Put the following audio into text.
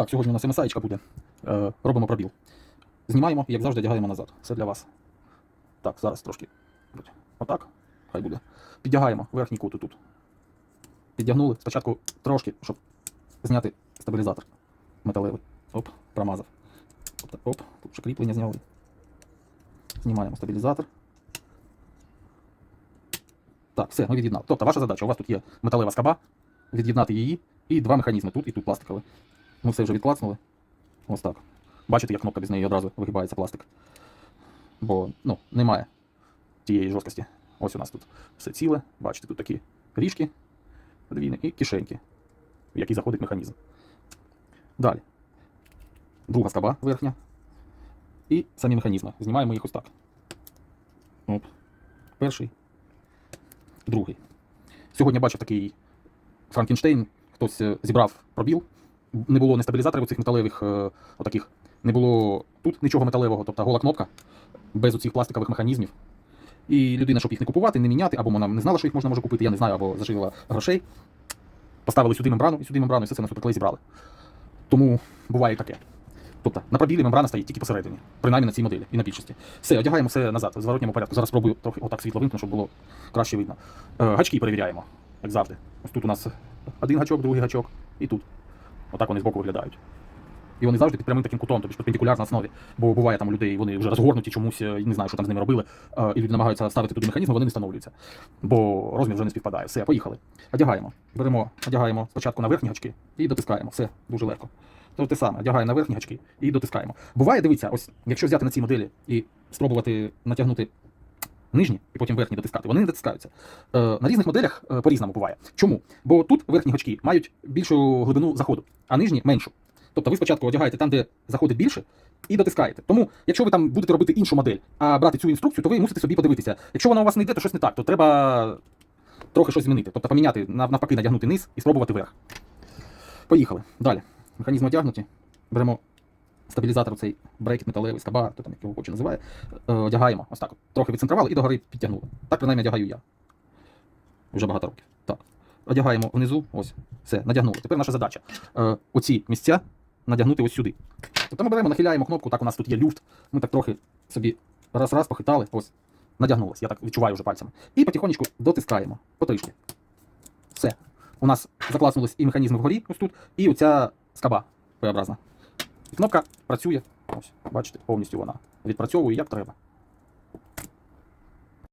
Так, сьогодні у нас МСАєчка буде. Е, робимо пробіл. Знімаємо і, як завжди, одягаємо назад. Все для вас. Так, зараз трошки. Отак. Хай буде. Піддягаємо верхній кут тут. Піддягнули. Спочатку трошки, щоб зняти стабілізатор металевий. Оп, промазав. Тобто, оп, тут ще кріплення зняли. Знімаємо стабілізатор. Так, все, ми від'єднали. Тобто, ваша задача, у вас тут є металева скаба, від'єднати її і два механізми тут і тут пластикові. Ми все вже відклацнули. Ось так. Бачите, як кнопка без неї одразу вигибається пластик. Бо ну, немає тієї жорсткості. Ось у нас тут все ціле. Бачите, тут такі ріжки подвійні і кишеньки, в які заходить механізм. Далі. Друга скаба верхня. І самі механізми. Знімаємо їх ось так. Оп. Перший. Другий. Сьогодні бачив такий Франкенштейн, хтось е, зібрав пробіл. Не було ні стабілізаторів цих металевих, е, отаких. Не було тут нічого металевого, тобто гола кнопка, без оцих пластикових механізмів. І людина, щоб їх не купувати, не міняти, або вона не знала, що їх можна може купити, я не знаю, або заживила грошей. Поставили сюди мембрану і сюди мембрану, і все це на суперклей зібрали. Тому буває таке. Тобто на пробілі мембрана стоїть тільки посередині, принаймні на цій моделі і на більшості. Все, одягаємо все назад, в зворотньому порядку. Зараз спробую трохи отак світло вимкну, щоб було краще видно. Е, гачки перевіряємо, як завжди. Ось тут у нас один гачок, другий гачок, і тут. Отак вони збоку виглядають. І вони завжди під прямим таким кутом, тобто перпендикуляр основі. Бо буває там у людей, вони вже розгорнуті чомусь, е, і не знаю, що там з ними робили, е, і люди намагаються ставити туди механізм, вони не встановлюються. Бо розмір вже не співпадає. Все, поїхали. Одягаємо. Беремо, одягаємо спочатку на верхні гачки і дотискаємо. Все, дуже легко. То те саме, одягаємо на верхні гачки і дотискаємо. Буває, дивіться, ось якщо взяти на цій моделі і спробувати натягнути нижні і потім верхні дотискати, вони не дотискаються. Е, на різних моделях е, по-різному буває. Чому? Бо тут верхні гачки мають більшу глибину заходу, а нижні меншу. Тобто ви спочатку одягаєте там, де заходить більше, і дотискаєте. Тому, якщо ви там будете робити іншу модель, а брати цю інструкцію, то ви мусите собі подивитися. Якщо вона у вас не йде, то щось не так, то треба трохи щось змінити. Тобто поміняти, навпаки, надягнути низ і спробувати верх. Поїхали. Далі. Механізм одягнуті. Беремо стабілізатор цей брекет металевий, скаба, хто там як його хоче називає. Е, одягаємо. Ось так. Трохи відцентрували і догори підтягнули. Так принаймні одягаю я. Вже багато років. Так. Одягаємо внизу, ось, все, надягнули. Тепер наша задача. Е, оці місця надягнути ось сюди. Тобто ми беремо, нахиляємо кнопку, так у нас тут є люфт. Ми так трохи собі раз-раз похитали, ось, надягнулось. Я так відчуваю вже пальцями. І потихонечку дотискаємо. Потрішки. Все. У нас закласнулись і механізми вгорі, ось тут, і оця скаба П-образна. Кнопка працює. Ось, бачите, повністю вона відпрацьовує як треба.